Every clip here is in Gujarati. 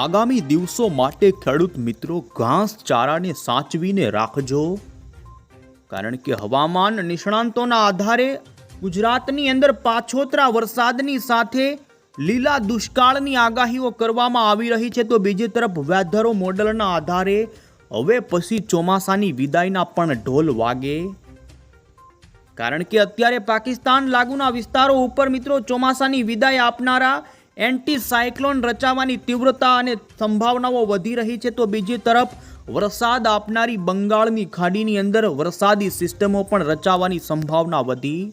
આગામી દિવસો માટે ખેડૂત મિત્રો ઘાસ ચારાને સાચવીને રાખજો. કારણ કે હવામાન નિષ્ણાંતોના આધારે ગુજરાતની અંદર પાછોતરા વરસાદની સાથે લીલા દુષ્કાળની આગાહીઓ કરવામાં આવી રહી છે. તો બીજી તરફ વેધરો મોડલના આધારે હવે પછી ચોમાસાની વિદાયના પણ ઢોલ વાગે. કારણ કે અત્યારે પાકિસ્તાન લાગુના વિસ્તારો ઉપર મિત્રો ચોમાસાની વિદાય આપનારા એન્ટી સાયક્લોન રચાવાની તીવ્રતા અને સંભાવનાઓ વધી રહી છે, તો બીજી તરફ વરસાદ આપનારી બંગાળની ખાડીની અંદર વરસાદી સિસ્ટમો પણ રચાવાની સંભાવના વધી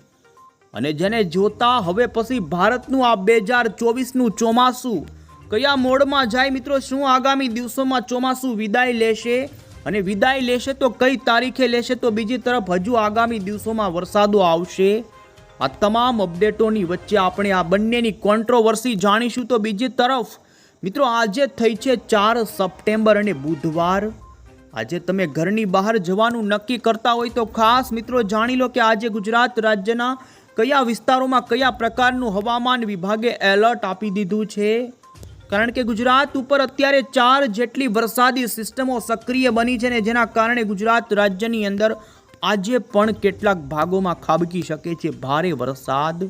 અને જેને જોતા હવે પછી ભારતનું આ બે હજાર ચોવીસનું ચોમાસું કયા મોડમાં જાય મિત્રો? શું આગામી દિવસોમાં ચોમાસું વિદાય લેશે? અને વિદાય લેશે તો કઈ તારીખે લેશે? તો બીજી તરફ હજુ આગામી દિવસોમાં વરસાદો આવશે. આ તમામ અપડેટોની વચ્ચે આપણે આ બંનેની કોન્ટ્રોવર્સી જાણીશું તો બીજી તરફ, મિત્રો આજે થઈ છે ચાર સપ્ટેમ્બર અને બુધવાર. આજે તમે ઘરની બહાર જવાનું નક્કી કરતા હોય તો ખાસ મિત્રો જાણી લો કે આજે ગુજરાત રાજ્યના કયા વિસ્તારોમાં કયા પ્રકારનું હવામાન વિભાગે એલર્ટ આપી દીધું છે? કારણ કે ગુજરાત ઉપર અત્યારે ચાર જેટલી વરસાદી સિસ્ટમો સક્રિય બની છે ને જેના કારણે ગુજરાત રાજ્યની અંદર આજે પણ કેટલાક ભાગોમાં ખાબકી શકે છે ભારે વરસાદ.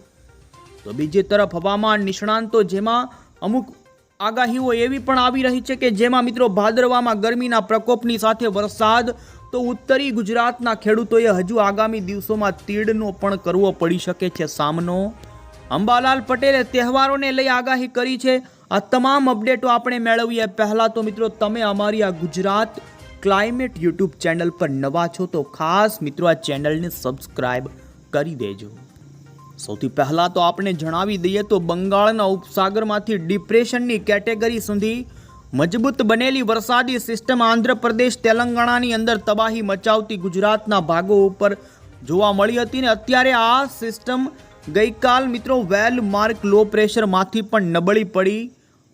તો બીજી તરફ હવામાન નિષ્ણાંતો જેમાં અમુક આગાહીઓ એવી પણ આવી રહી છે કે જેમાં મિત્રો ભાદરવામાં ગરમીના પ્રકોપની સાથે વરસાદ, તો ઉત્તરી ગુજરાતના ખેડૂતોએ હજુ આગામી દિવસોમાં તીડનો પણ કરવો પડી શકે છે સામનો. અંબાલાલ પટેલે તહેવારોને લઈ આગાહી કરી છે. આ તમામ અપડેટો આપણે મેળવીએ. પહેલાં તો મિત્રો તમે અમારી આ ગુજરાત ક્લાઇમેટ યુટ્યુબ ચેનલ પર નવા છો તો ખાસ મિત્રો આ ચેનલને સબસ્ક્રાઇબ કરી દેજો. સૌથી પહેલાં તો આપણે જણાવી દઈએ તો બંગાળના ઉપસાગરમાંથી ડિપ્રેશનની કેટેગરી સુધી મજબૂત બનેલી વરસાદી સિસ્ટમ આંધ્રપ્રદેશ તેલંગાણાની અંદર તબાહી મચાવતી ગુજરાતના ભાગો ઉપર જોવા મળી હતી ને અત્યારે આ સિસ્ટમ ગઈકાલ મિત્રો વેલ માર્ક લો પ્રેશરમાંથી પણ નબળી પડી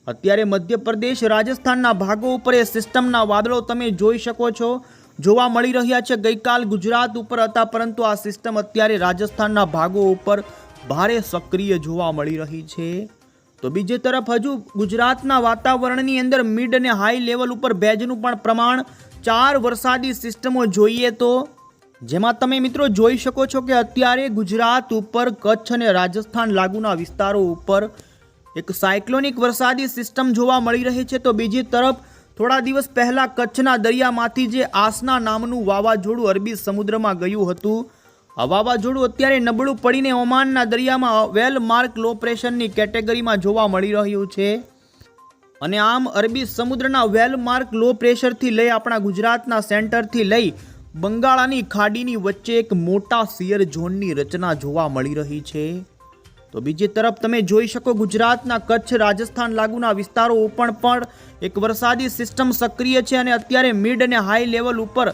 અત્યારે મધ્યપ્રદેશ રાજસ્થાનના ભાગો ઉપર એ સિસ્ટમના વાદળો તમે જોઈ શકો છો. જોવા મળી રહ્યા છે ગઈકાલ ગુજરાત ઉપર હતા, પરંતુ આ સિસ્ટમ અત્યારે રાજસ્થાનના ભાગો ઉપર ભારે સક્રિય જોવા મળી રહી છે. તો બીજી તરફ હજુ ગુજરાતના વાતાવરણની અંદર મિડ અને હાઈ લેવલ ઉપર ભેજનું પણ પ્રમાણ ચાર વરસાદી સિસ્ટમો જોઈએ તો, જેમાં તમે મિત્રો જોઈ શકો છો કે અત્યારે ગુજરાત ઉપર, કચ્છ અને રાજસ્થાન લાગુના વિસ્તારો ઉપર એક સાયક્લોનિક વરસાદી સિસ્ટમ જોવા મળી રહી છે, તો બીજી તરફ થોડા દિવસ પહેલાં કચ્છના દરિયામાંથી જે આસના નામનું વાવાઝોડું અરબી સમુદ્રમાં ગયું હતું, આ વાવાઝોડું અત્યારે નબળું પડીને ઓમાનના દરિયામાં વેલ માર્ક લો પ્રેશરની કેટેગરીમાં જોવા મળી રહ્યું છે. અને આમ અરબી સમુદ્રના વેલ માર્ક લો પ્રેશરથી લઈ આપણા ગુજરાતના સેન્ટરથી લઈ બંગાળાની ખાડીની વચ્ચે એક મોટા સિયર ઝોનની રચના જોવા મળી રહી છે. તો બીજી તરફ તમે જોઈ શકો ગુજરાતના કચ્છ, રાજસ્થાન લાગુના વિસ્તારો ઉપર પણ એક વરસાદી સિસ્ટમ સક્રિય છે અને અત્યારે મિડ અને હાઈ લેવલ ઉપર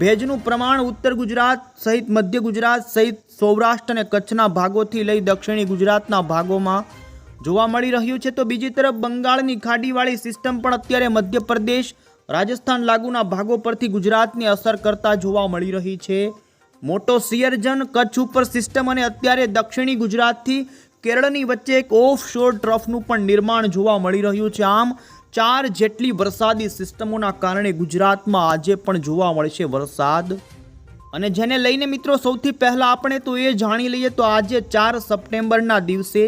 ભેજનું પ્રમાણ ઉત્તર ગુજરાત સહિત મધ્ય ગુજરાત સહિત સૌરાષ્ટ્ર અને કચ્છના ભાગોથી લઈ દક્ષિણી ગુજરાતના ભાગોમાં જોવા મળી રહ્યું છે. તો બીજી તરફ બંગાળની ખાડીવાળી સિસ્ટમ પણ અત્યારે મધ્યપ્રદેશ, રાજસ્થાન લાગુના ભાગો પરથી ગુજરાતને અસર કરતા જોવા મળી રહી છે. મોટો સિયરજન કચ્છ ઉપર સિસ્ટમ અને અત્યારે દક્ષિણી ગુજરાતથી કેરળની વચ્ચે એક ઓફ શોર ટ્રફનું પણ નિર્માણ જોવા મળી રહ્યું છે. આમ, ચાર જેટલી વરસાદી સિસ્ટમોના કારણે ગુજરાતમાં આજે પણ જોવા મળશે વરસાદ. અને જેને લઈને મિત્રો સૌથી પહેલાં આપણે તો એ જાણી લઈએ તો આજે ચાર સપ્ટેમ્બરના દિવસે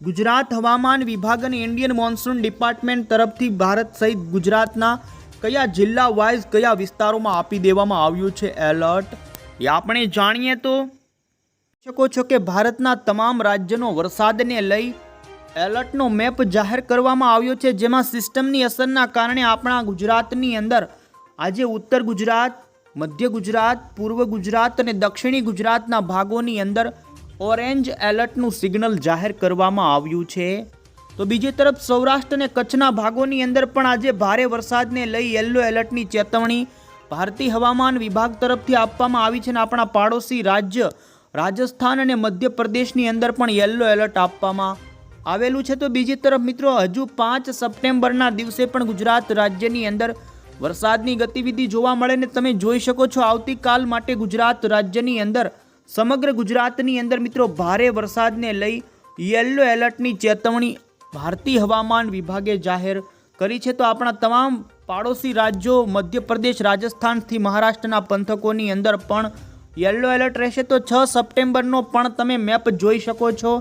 ગુજરાત હવામાન વિભાગ અને ઇન્ડિયન મોન્સૂન ડિપાર્ટમેન્ટ તરફથી ભારત સહિત ગુજરાતના કયા જિલ્લા વાઇઝ કયા વિસ્તારોમાં આપી દેવામાં આવ્યું છે એલર્ટ? એ આપણે જાણીએ તો શકો છો કે ભારતના તમામ રાજ્યનો વરસાદને લઈ એલર્ટનો મેપ જાહેર કરવામાં આવ્યો છે, જેમાં સિસ્ટમની અસરના કારણે આપણા ગુજરાતની અંદર આજે ઉત્તર ગુજરાત, મધ્ય ગુજરાત, પૂર્વ ગુજરાત અને દક્ષિણી ગુજરાતના ભાગોની અંદર ઓરેન્જ એલર્ટનું સિગ્નલ જાહેર કરવામાં આવ્યું છે. તો બીજી તરફ સૌરાષ્ટ્ર અને કચ્છના ભાગોની અંદર પણ આજે ભારે વરસાદને લઈ યલો એલર્ટની ચેતવણી ભારતીય હવામાન વિભાગ તરફથી આપવામાં આવી છે અને આપણા પાડોશી રાજ્ય રાજસ્થાન અને મધ્યપ્રદેશની અંદર પણ યલો એલર્ટ આપવામાં આવેલું છે. તો બીજી તરફ મિત્રો, હજુ પાંચ સપ્ટેમ્બરના દિવસે પણ ગુજરાત રાજ્યની અંદર વરસાદની ગતિવિધિ જોવા મળે ને તમે જોઈ શકો છો, આવતીકાલ માટે ગુજરાત રાજ્યની અંદર, સમગ્ર ગુજરાતની અંદર મિત્રો, ભારે વરસાદને લઈ યલો એલર્ટની ચેતવણી ભારતીય હવામાન વિભાગે જાહેર કરી છે. તો આપણા તમામ પાડોશી રાજ્યો, મધ્યપ્રદેશ, રાજસ્થાનથી મહારાષ્ટ્રના પંથકોની અંદર પણ યલો એલર્ટ રહેશે તો છ સપ્ટેમ્બરનો પણ તમે મેપ જોઈ શકો છો.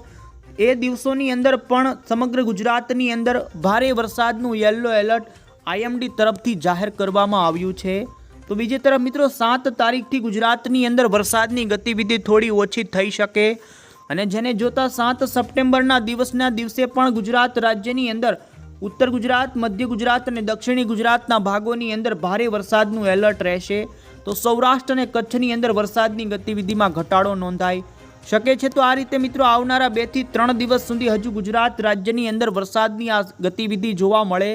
એ દિવસોની અંદર પણ સમગ્ર ગુજરાતની અંદર ભારે વરસાદનું યલો એલર્ટ આઈએમડી તરફથી જાહેર કરવામાં આવ્યું છે. તો બીજી તરફ મિત્રો, સાત તારીખથી ગુજરાતની અંદર વરસાદની ગતિવિધિ થોડી ઓછી થઈ શકે. અને જેને જોતા સાત સપ્ટેમ્બરના દિવસના દિવસે પણ ગુજરાત રાજ્યની અંદર ઉત્તર ગુજરાત, મધ્ય ગુજરાત અને દક્ષિણી ગુજરાતના ભાગોની અંદર ભારે વરસાદનું એલર્ટ રહેશે. તો સૌરાષ્ટ્ર અને કચ્છની અંદર વરસાદની ગતિવિધિમાં ઘટાડો નોંધાય શકે છે તો આ રીતે મિત્રો આવનારા બેથી ત્રણ દિવસ સુધી હજુ ગુજરાત રાજ્યની અંદર વરસાદની આ ગતિવિધિ જોવા મળે.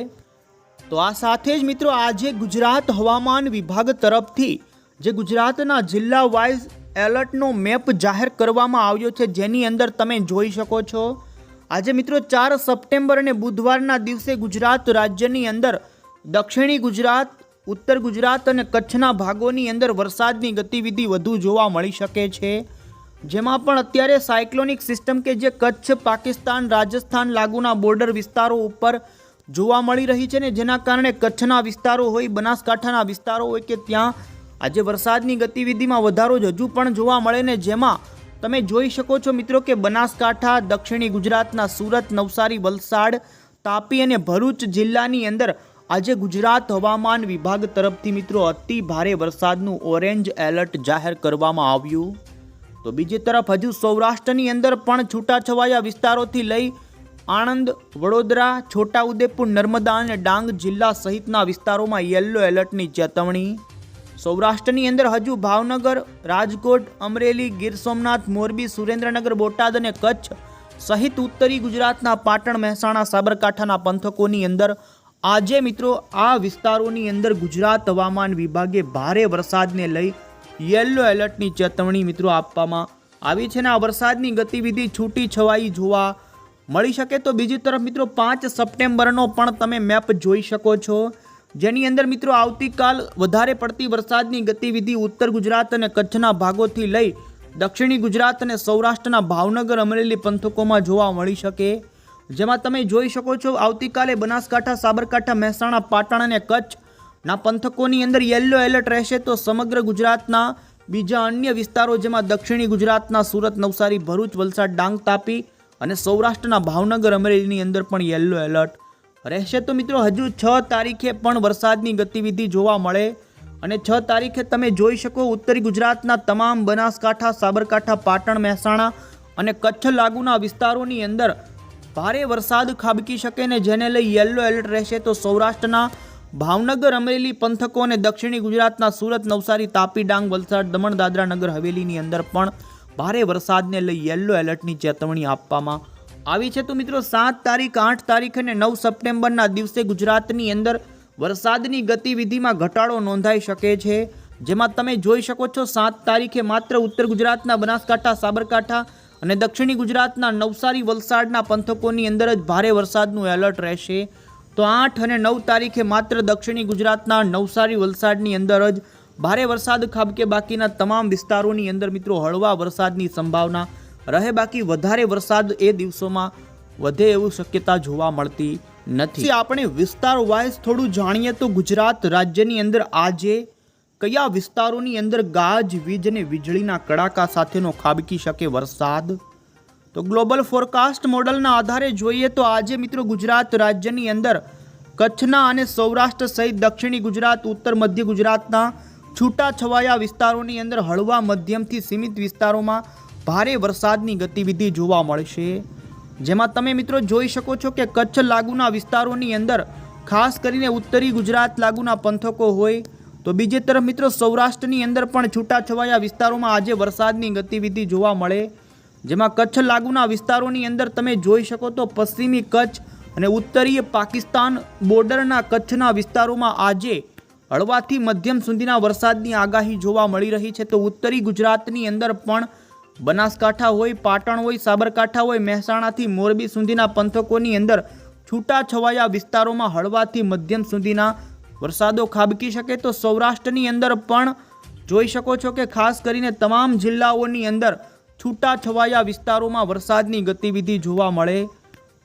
તો આ સાથે જ મિત્રો આજે ગુજરાત હવામાન વિભાગ તરફથી જે ગુજરાતના જિલ્લા વાઇઝ એલર્ટનો મેપ જાહેર કરવામાં આવ્યો છે જેની અંદર તમે જોઈ શકો છો. આજે મિત્રો ચાર સપ્ટેમ્બર અને બુધવારના દિવસે ગુજરાત રાજ્યની અંદર દક્ષિણી ગુજરાત ઉત્તર ગુજરાત અને કચ્છના ભાગોની અંદર વરસાદની ગતિવિધિ વધુ જોવા મળી શકે છે. જેમાં પણ અત્યારે સાયક્લોનિક સિસ્ટમ કે જે કચ્છ, પાકિસ્તાન, રાજસ્થાન લાગુના બોર્ડર વિસ્તારો ઉપર જોવા મળી રહી છે ને જેના કારણે કચ્છના વિસ્તારો હોય, બનાસકાંઠાના વિસ્તારો હોય કે ત્યાં આજે વરસાદની ગતિવિધિમાં વધારો જ હજુ પણ જોવા મળે ને જેમાં તમે જોઈ શકો છો મિત્રો કે બનાસકાંઠા, દક્ષિણી ગુજરાતના સુરત, નવસારી, વલસાડ, તાપી અને ભરૂચ જિલ્લાની અંદર આજે ગુજરાત હવામાન વિભાગ તરફથી મિત્રો અતિ ભારે વરસાદનું ઓરેન્જ એલર્ટ જાહેર કરવામાં આવ્યું. તો બીજી તરફ હજુ સૌરાષ્ટ્રની અંદર પણ છૂટાછવાયા વિસ્તારોથી લઈ આણંદ, વડોદરા, છોટાઉદેપુર, નર્મદા અને ડાંગ જિલ્લા સહિતના વિસ્તારોમાં યલો એલર્ટની ચેતવણી. સૌરાષ્ટ્રની અંદર હજુ ભાવનગર, રાજકોટ, અમરેલી, ગીર સોમનાથ, મોરબી, સુરેન્દ્રનગર, બોટાદ અને કચ્છ સહિત ઉત્તરી ગુજરાતના પાટણ, મહેસાણા, સાબરકાંઠાના પંથકોની અંદર આજે મિત્રો આ વિસ્તારોની અંદર ગુજરાત હવામાન વિભાગે ભારે વરસાદને લઈ યલો એલર્ટની ચેતવણી મિત્રો આપવામાં આવી છે ને આ વરસાદની ગતિવિધિ છૂટી છવાઈ જોવા મળી શકે તો બીજી તરફ મિત્રો પાંચ સપ્ટેમ્બરનો પણ તમે મેપ જોઈ શકો છો. જેની અંદર મિત્રો આવતીકાલ વધારે પડતી વરસાદની ગતિવિધિ ઉત્તર ગુજરાત અને કચ્છના ભાગોથી લઈ દક્ષિણી ગુજરાત અને સૌરાષ્ટ્રના ભાવનગર અમરેલી પંથકોમાં જોવા મળી શકે. જેમાં તમે જોઈ શકો છો, આવતીકાલે બનાસકાંઠા, સાબરકાંઠા, મહેસાણા, પાટણ અને કચ્છના પંથકોની અંદર યલો એલર્ટ રહેશે. તો સમગ્ર ગુજરાતના બીજા અન્ય વિસ્તારો જેમાં દક્ષિણી ગુજરાતના સુરત, નવસારી, ભરૂચ, વલસાડ, ડાંગ તાપી અને સૌરાષ્ટ્રના ભાવનગર અમરેલીની અંદર પણ યલો એલર્ટ રહેશે. તો મિત્રો, હજુ છ તારીખે પણ વરસાદની ગતિવિધિ જોવા મળે અને છ તારીખે તમે જોઈ શકો ઉત્તરી ગુજરાતના તમામ બનાસકાંઠા, સાબરકાંઠા, પાટણ, મહેસાણા અને કચ્છ લાગુના વિસ્તારોની અંદર ભારે વરસાદ ખાબકી શકે ને જેને લઈ યલો એલર્ટ રહેશે તો સૌરાષ્ટ્રના ભાવનગર, અમરેલી પંથકો અને દક્ષિણી ગુજરાતના સુરત, નવસારી, તાપી, ડાંગ, વલસાડ, દમણ, દાદરા નગર, હવેલીની અંદર પણ ભારે વરસાદને લઈ યલો એલર્ટની ચેતવણી આપવામાં આવી છે. તો મિત્રો, સાત તારીખ, આઠ તારીખ અને નવ સપ્ટેમ્બરના દિવસે ગુજરાતની અંદર વરસાદની ગતિવિધિમાં ઘટાડો નોંધાઈ શકે છે. જેમાં તમે જોઈ શકો છો, સાત તારીખે માત્ર ઉત્તર ગુજરાતના બનાસકાંઠા, સાબરકાંઠા અને દક્ષિણી ગુજરાતના નવસારી વલસાડના પંથકોની અંદર જ ભારે વરસાદનું એલર્ટ રહેશે. તો આઠ અને નવ તારીખે માત્ર દક્ષિણી ગુજરાતના નવસારી વલસાડની અંદર જ ભારે વરસાદ ખાબકે બાકીના તમામ વિસ્તારોની અંદર મિત્રો હળવા વરસાદની સંભાવના રહે. બાકી વધારે વરસાદ એ દિવસોમાં વધે એવું શક્યતા જોવા મળતી નથી. આપણે વિસ્તાર વાઇઝ થોડું જાણીએ તો ગુજરાત રાજ્યની અંદર આજે કયા વિસ્તારોની અંદર ગાજ વીજ અને વીજળીના કડાકા સાથેનો ખાબકી શકે વરસાદ? તો ગ્લોબલ ફોરકાસ્ટ મોડલના આધારે જોઈએ તો આજે મિત્રો ગુજરાત રાજ્યની અંદર કચ્છના અને સૌરાષ્ટ્ર સહિત દક્ષિણી ગુજરાત, ઉત્તર મધ્ય ગુજરાતના છૂટાછવાયા વિસ્તારોની અંદર હળવા મધ્યમથી સીમિત વિસ્તારોમાં ભારે વરસાદની ગતિવિધિ જોવા મળશે. જેમાં તમે મિત્રો જોઈ શકો છો કે કચ્છ લાગુના વિસ્તારોની અંદર ખાસ કરીને ઉત્તરી ગુજરાત લાગુના પંથકો હોય તો બીજી તરફ મિત્રો સૌરાષ્ટ્રની અંદર પણ છૂટાછવાયા વિસ્તારોમાં આજે વરસાદની ગતિવિધિ જોવા મળે. જેમાં કચ્છ લાગુના વિસ્તારોની અંદર તમે જોઈ શકો તો પશ્ચિમી કચ્છ અને ઉત્તરીય પાકિસ્તાન બોર્ડરના કચ્છના વિસ્તારોમાં આજે હળવાથી મધ્યમ સુધીના વરસાદની આગાહી જોવા મળી રહી છે. તો ઉત્તરી ગુજરાતની અંદર પણ બનાસકાંઠા હોય, પાટણ હોય, સાબરકાંઠા હોય, મહેસાણાથી મોરબી સુધીના પંથકોની અંદર છૂટાછવાયા વિસ્તારોમાં હળવાથી મધ્યમ સુધીના વરસાદો ખાબકી શકે તો સૌરાષ્ટ્રની અંદર પણ જોઈ શકો છો કે ખાસ કરીને તમામ જિલ્લાઓની અંદર છૂટાછવાયા વિસ્તારોમાં વરસાદની ગતિવિધિ જોવા મળે.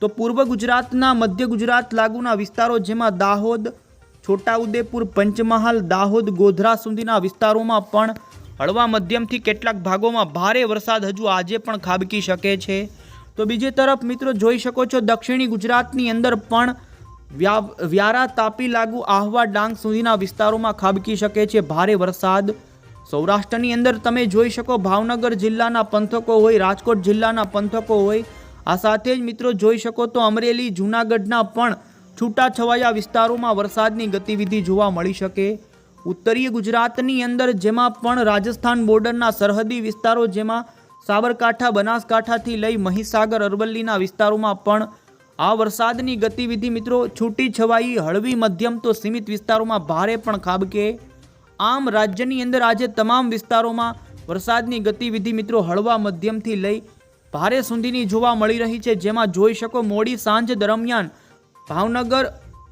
તો પૂર્વ ગુજરાતના મધ્ય ગુજરાત લાગુના વિસ્તારો જેમાં દાહોદ, છોટાઉદેપુર, પંચમહાલ, દાહોદ, ગોધરા સુધીના વિસ્તારોમાં પણ હળવા મધ્યમથી કેટલાક ભાગોમાં ભારે વરસાદ હજુ આજે પણ ખાબકી શકે છે. તો બીજી તરફ મિત્રો જોઈ શકો છો દક્ષિણી ગુજરાતની અંદર પણ વ્યારા તાપી લાગુ આહવા ડાંગ સુધીના વિસ્તારોમાં ખાબકી શકે છે ભારે વરસાદ. સૌરાષ્ટ્રની અંદર તમે જોઈ શકો ભાવનગર જિલ્લાના પંથકો હોય, રાજકોટ જિલ્લાના પંથકો હોય. આ સાથે જ મિત્રો જોઈ શકો તો અમરેલી, જૂનાગઢના પણ છૂટાછવાયા વિસ્તારોમાં વરસાદની ગતિવિધિ જોવા મળી શકે. ઉત્તરીય ગુજરાતની અંદર જેમાં પણ રાજસ્થાન બોર્ડરના સરહદી વિસ્તારો જેમાં સાબરકાંઠા, બનાસકાંઠાથી લઈ મહીસાગર, અરવલ્લીના વિસ્તારોમાં પણ આ વરસાદની ગતિવિધિ મિત્રો છૂટી છવાઈ, હળવી મધ્યમ તો સીમિત વિસ્તારોમાં ભારે પણ ખાબકે. આમ રાજ્યની અંદર આજે તમામ વિસ્તારોમાં વરસાદની ગતિવિધિ મિત્રો હળવા મધ્યમથી લઈ ભારે સુધીની જોવા મળી રહી છે, જેમાં જોઈ શકો મોડી સાંજ દરમિયાન ભાવનગર,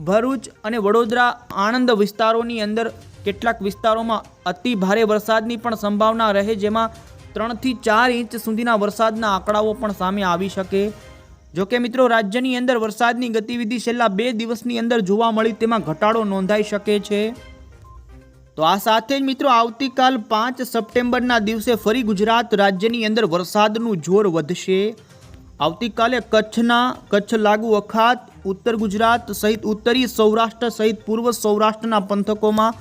ભરૂચ અને વડોદરા આણંદ વિસ્તારોની અંદર કેટલાક વિસ્તારોમાં અતિ ભારે વરસાદની પણ સંભાવના રહે, જેમાં ત્રણથી ચાર ઇંચ સુધીના વરસાદના આંકડાઓ પણ સામે આવી શકે. જોકે મિત્રો, રાજ્યની અંદર વરસાદની ગતિવિધિ છેલ્લા બે દિવસની અંદર જોવા મળી તેમાં ઘટાડો નોંધાઈ શકે છે. તો આ સાથે જ મિત્રો, આવતીકાલ પાંચ સપ્ટેમ્બરના દિવસે ફરી ગુજરાત રાજ્યની અંદર વરસાદનું જોર વધશે. આવતીકાલે કચ્છના કચ્છ લાગુ અખાત ઉત્તર ગુજરાત સહિત ઉત્તરી સૌરાષ્ટ્ર સહિત પૂર્વ સૌરાષ્ટ્રના પંથકોમાં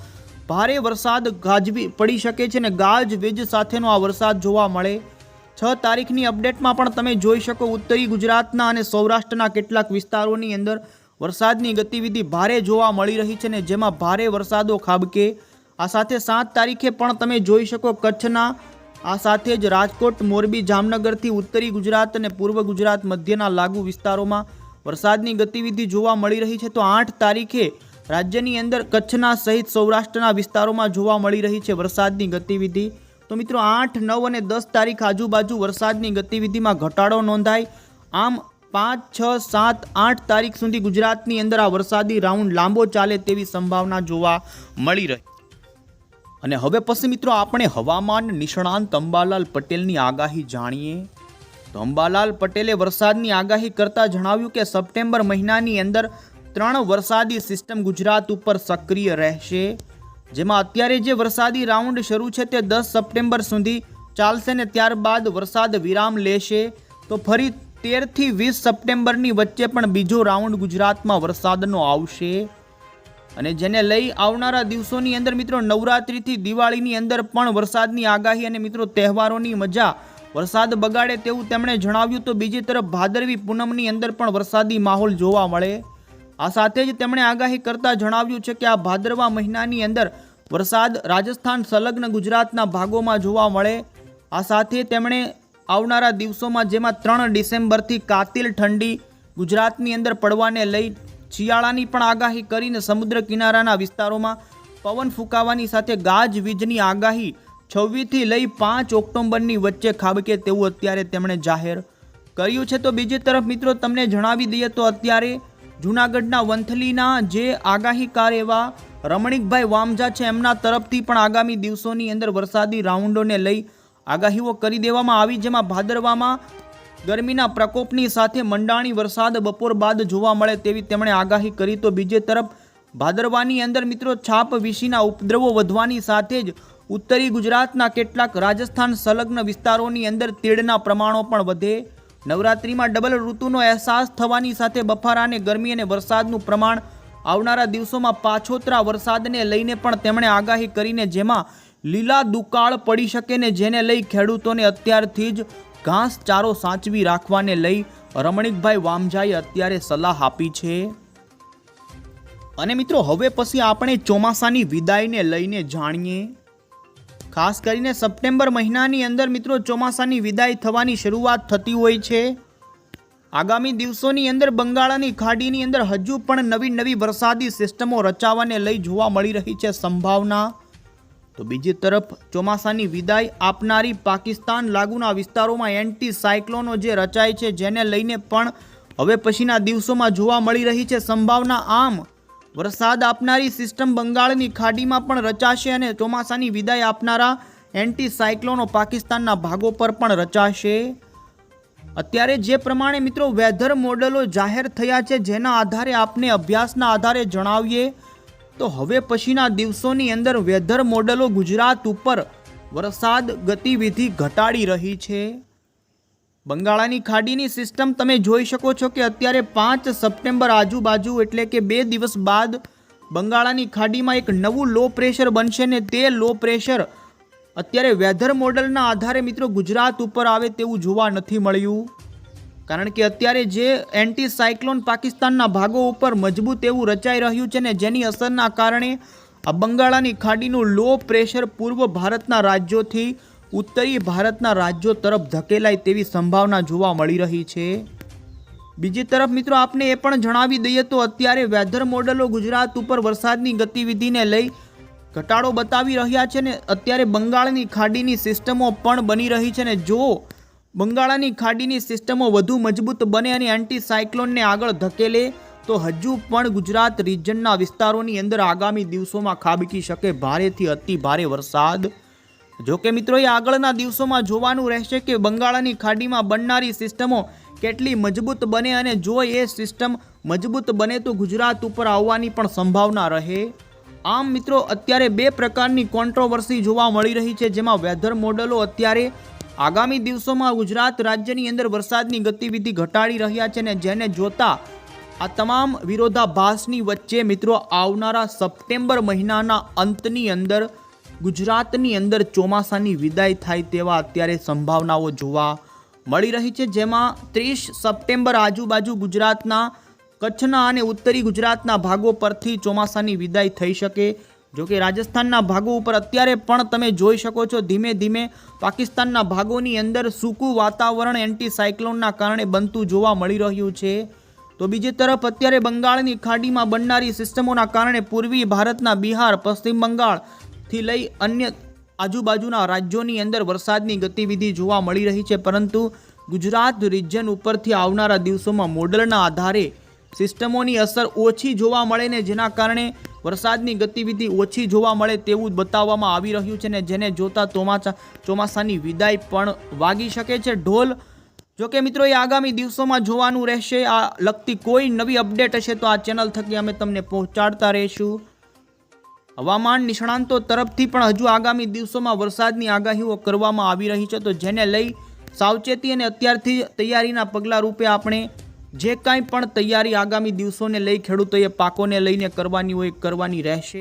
ભારે વરસાદ ગાજવી પડી શકે છે અને ગાજવીજ સાથેનો આ વરસાદ જોવા મળે. છ તારીખની અપડેટમાં પણ તમે જોઈ શકો ઉત્તરી ગુજરાતના અને સૌરાષ્ટ્રના કેટલાક વિસ્તારોની અંદર વરસાદની ગતિવિધિ ભારે જોવા મળી રહી છે ને જેમાં ભારે વરસાદો ખાબકે. આ સાથે સાત તારીખે પણ તમે જોઈ શકો કચ્છના, આ સાથે જ રાજકોટ, મોરબી, જામનગરથી ઉત્તરી ગુજરાત અને પૂર્વ ગુજરાત મધ્યના લાગુ વિસ્તારોમાં વરસાદની ગતિવિધિ જોવા મળી રહી છે. તો આઠ તારીખે રાજ્યની અંદર કચ્છના સહિત સૌરાષ્ટ્રના વિસ્તારોમાં જોવા મળી રહી છે વરસાદની ગતિવિધિ. તો મિત્રો આઠ, નવ અને દસ તારીખ આજુબાજુ વરસાદની ગતિવિધિમાં ઘટાડો નોંધાય. આમ પાંચ, છ, સાત, આઠ તારીખ સુધી ગુજરાતની અંદર આ વરસાદી રાઉન્ડ લાંબો ચાલે તેવી સંભાવના જોવા મળી રહી. અને હવે પછી મિત્રો આપણે હવામાન નિષ્ણાંત અંબાલાલ પટેલની આગાહી જાણીએ. તો અંબાલાલ પટેલે વરસાદની આગાહી કરતા જણાવ્યું કે સપ્ટેમ્બર મહિનાની અંદર ત્રણ વરસાદી સિસ્ટમ ગુજરાત ઉપર સક્રિય રહેશે. જેમાં અત્યારે જે વરસાદી રાઉન્ડ શરૂ છે તે દસ સપ્ટેમ્બર સુધી ચાલશે ને ત્યારબાદ વરસાદ વિરામ લેશે. તો ફરી તેરથી વીસ સપ્ટેમ્બરની વચ્ચે પણ બીજો રાઉન્ડ ગુજરાતમાં વરસાદનો આવશે. અને જેને લઈ આવનારા દિવસોની અંદર મિત્રો નવરાત્રિથી દિવાળીની અંદર પણ વરસાદની આગાહી અને મિત્રો તહેવારોની મજા વરસાદ બગાડે તેવું તેમણે જણાવ્યું. તો બીજી તરફ ભાદરવી પૂનમની અંદર પણ વરસાદી માહોલ જોવા મળે. આ સાથે જ તેમણે આગાહી કરતા જણાવ્યું છે કે આ ભાદરવા મહિનાની અંદર વરસાદ રાજસ્થાન, સંલગ્ન ગુજરાતના ભાગોમાં જોવા મળે. આ સાથે તેમણે આવનારા દિવસોમાં જેમાં ત્રણ ડિસેમ્બરથી કાતિલ ઠંડી ગુજરાતની અંદર પડવાને લઈ શિયાળાની પણ આગાહી કરીને સમુદ્ર કિનારાના વિસ્તારોમાં પવન ફૂંકાવાની સાથે ગાજવીજની આગાહી છવ્વીસથી લઈ પાંચ ઓક્ટોબરની વચ્ચે ખાબકે તેવું અત્યારે તેમણે જાહેર કર્યું છે. તો બીજી તરફ મિત્રો, તમને જણાવી દઈએ તો અત્યારે જૂનાગઢના વંથલીના જે આગાહીકાર એવા રમણીકભાઈ વામજા છે, એમના તરફથી પણ આગામી દિવસોની અંદર વરસાદી રાઉન્ડોને લઈ આગાહીઓ કરી દેવામાં આવી, જેમાં ભાદરવામાં ગરમીના પ્રકોપની સાથે મંડાણી વરસાદ બપોર બાદ જોવા મળે તેવી તેમણે આગાહી કરી. તો બીજે તરફ ભાદરવાની અંદર મિત્રો છાપ વિશીના ઉપદ્રવો વધવાની સાથે જ ઉત્તરી ગુજરાતના કેટલાક રાજસ્થાન સંલગ્ન વિસ્તારોની અંદર તીડના પ્રમાણો પણ વધે નવરાત્રિમાં ડબલ ઋતુનો અહેસાસ થવાની સાથે બફારા અને ગરમી અને વરસાદનું પ્રમાણ આવનારા દિવસોમાં પાછોતરા વરસાદને લઈને પણ તેમણે આગાહી કરીને જેમાં લીલા દુકાળ પડી શકે ને જેને લઈ ખેડૂતોને અત્યારથી જ ઘાસ ચારો સાચવી રાખવાને લઈ રમણીકભાઈ વામજાએ અત્યારે સલાહ આપી છે. અને મિત્રો, હવે પછી આપણે ચોમાસાની વિદાયને લઈને જાણીએ. ખાસ કરીને સપ્ટેમ્બર મહિનાની અંદર મિત્રો ચોમાસાની વિદાય થવાની શરૂઆત થતી હોય છે. આગામી દિવસોની અંદર બંગાળાની ખાડીની અંદર હજુ પણ નવી નવી વરસાદી સિસ્ટમો રચાવાને લઈ જોવા મળી રહી છે સંભાવના. તો બીજી તરફ ચોમાસાની વિદાય આપનારી પાકિસ્તાન લાગુના વિસ્તારોમાં એન્ટી સાયક્લોનો જે રચાય છે જેને લઈને પણ હવે પછીના દિવસોમાં જોવા મળી રહી છે સંભાવના. આમ વરસાદ આપનારી સિસ્ટમ બંગાળની ખાડીમાં પણ રચાશે અને ચોમાસાની વિદાય આપનારા એન્ટી સાયક્લોનો પાકિસ્તાનના ભાગો પર પણ રચાશે. અત્યારે જે પ્રમાણે મિત્રો વેધર મોડલો જાહેર થયા છે, જેના આધારે આપને અભ્યાસના આધારે જણાવીએ, તો હવે પછીના દિવસોની અંદર વેધર મોડલો ગુજરાત ઉપર વરસાદ ગતિવિધિ ઘટાડી રહી છે. બંગાળાની ખાડીની સિસ્ટમ તમે જોઈ શકો છો કે અત્યારે પાંચ સપ્ટેમ્બર આજુબાજુ એટલે કે બે દિવસ બાદ બંગાળાની ખાડીમાં એક નવું લો પ્રેશર બનશે ને તે લો પ્રેશર અત્યારે વેધર મોડલના આધારે મિત્રો ગુજરાત ઉપર આવે તેવું જોવા નથી મળ્યું. કારણ કે અત્યારે જે એન્ટી સાયક્લોન પાકિસ્તાનના ભાગો ઉપર મજબૂત એવું રચાઈ રહ્યું છે ને જેની અસરના કારણે આ બંગાળાની ખાડીનું લો પ્રેશર પૂર્વ ભારતના રાજ્યોથી ઉત્તરી ભારતના રાજ્યો તરફ ધકેલાય તેવી સંભાવના જોવા મળી રહી છે. બીજી તરફ મિત્રો, આપને એ પણ જણાવી દઈએ તો અત્યારે વેધર મોડલો ગુજરાત ઉપર વરસાદની ગતિવિધિને લઈ ઘટાડો બતાવી રહ્યા છે ને અત્યારે બંગાળની ખાડીની સિસ્ટમો પણ બની રહી છે ને જો બંગાળાની ખાડીની સિસ્ટમો વધુ મજબૂત બને અને એન્ટી સાયક્લોનને આગળ ધકેલે, તો હજુ પણ ગુજરાત રિજનના વિસ્તારોની અંદર આગામી દિવસોમાં ખાબકી શકે. ભારેથી અતિ ભારે વરસાદ જો કે મિત્રો, એ આગળના દિવસોમાં જોવાનું રહેશે કે બંગાળાની ખાડીમાં બનનારી સિસ્ટમો કેટલી મજબૂત બને અને જો એ સિસ્ટમ મજબૂત બને તો ગુજરાત ઉપર આવવાની પણ સંભાવના રહે. આમ મિત્રો, અત્યારે બે પ્રકારની કોન્ટ્રોવર્સી જોવા મળી રહી છે, જેમાં વેધર મોડલો અત્યારે આગામી દિવસોમાં ગુજરાત રાજ્યની અંદર વરસાદની ગતિવિધિ ઘટાડી રહ્યા છે ને જેને જોતા આ તમામ વિરોધાભાસની વચ્ચે મિત્રો, આવનારા સપ્ટેમ્બર મહિનાના અંતની અંદર ગુજરાતની અંદર ચોમાસાની વિદાય થાય તેવા અત્યારે સંભાવનાઓ જોવા મળી રહી છે, જેમાં ત્રીસ સપ્ટેમ્બર આજુબાજુ ગુજરાતના, કચ્છના અને ઉત્તરી ગુજરાતના ભાગો પરથી ચોમાસાની વિદાય થઈ શકે. જોકે રાજસ્થાનના ભાગો ઉપર અત્યારે પણ તમે જોઈ શકો છો, ધીમે ધીમે પાકિસ્તાનના ભાગોની અંદર સૂકું વાતાવરણ એન્ટી સાયક્લોનના કારણે બનતું જોવા મળી રહ્યું છે. તો બીજી તરફ અત્યારે બંગાળની ખાડીમાં બનનારી સિસ્ટમોના કારણે પૂર્વી ભારતના બિહાર, પશ્ચિમ બંગાળથી લઈ અન્ય આજુબાજુના રાજ્યોની અંદર વરસાદની ગતિવિધિ જોવા મળી રહી છે, પરંતુ ગુજરાત રિજન ઉપરથી આવનારા દિવસોમાં મોડલના આધારે સિસ્ટમોની અસર ઓછી જોવા મળે ને જેના કારણે વરસાદની ગતિવિધિ ઓછી જોવા મળે તેવું બતાવવામાં આવી રહ્યું છે ને જેને જોતા ચોમાસા, ચોમાસાની વિદાય પણ વાગી શકે છે. ઢોલ જોકે મિત્રો એ આગામી દિવસોમાં જોવાનું રહેશે. આ લગતી કોઈ નવી અપડેટ હશે તો આ ચેનલ થકી અમે તમને પહોંચાડતા રહીશું. હવામાન નિષ્ણાંતો તરફથી પણ હજુ આગામી દિવસોમાં વરસાદની આગાહીઓ કરવામાં આવી રહી છે. તો જેને લઈ સાવચેતી અને અત્યારથી તૈયારીના પગલાં રૂપે આપણે જે કાંઈ પણ તૈયારી આગામી દિવસોને લઈ ખેડૂતોએ પાકોને લઈને કરવાની હોય કરવાની રહેશે.